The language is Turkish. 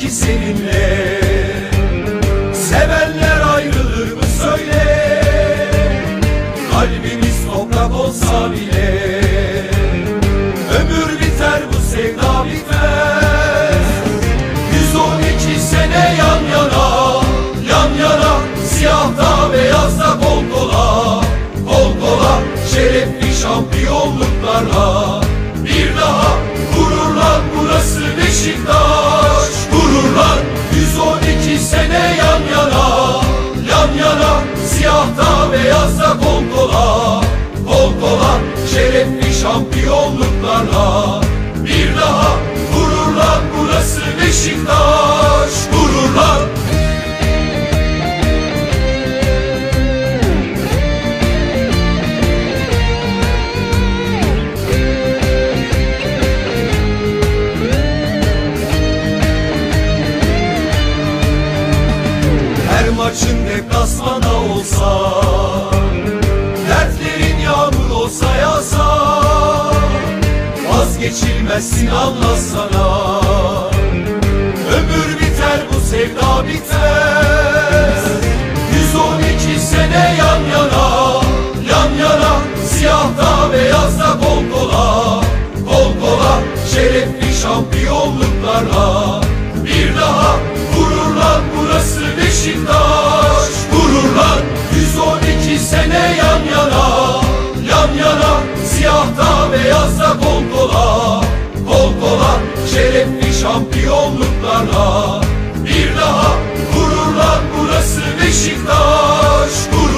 ki seninle. Sevenler ayrılır mı söyle. Kalbimiz toprak olsa bile. Ömür biter bu sevda bitmez. 112 sene yan yana Yan yana. Siyahta beyazda kol kola. Kol kola Şerefli şampiyonluklarla burası Beşiktaş? Gururlan 112 sene yan yana. Yan yana Siyahta beyazda kol kola Kol kola Şerefli şampiyonluklarla deplasmanda olsa Dertlerin yağmur olsa yağsa Vazgeçilmezsin anlasana Ömür biter bu sevda bitmez 112 sene yan yana Yan yana Siyahta beyazda kol kola. Kol kola Şerefli şampiyonluklarla. Bir daha gururlan burası Beşiktaş şampiyonluklarla Bir daha gururlan burası Beşiktaş. Gururlan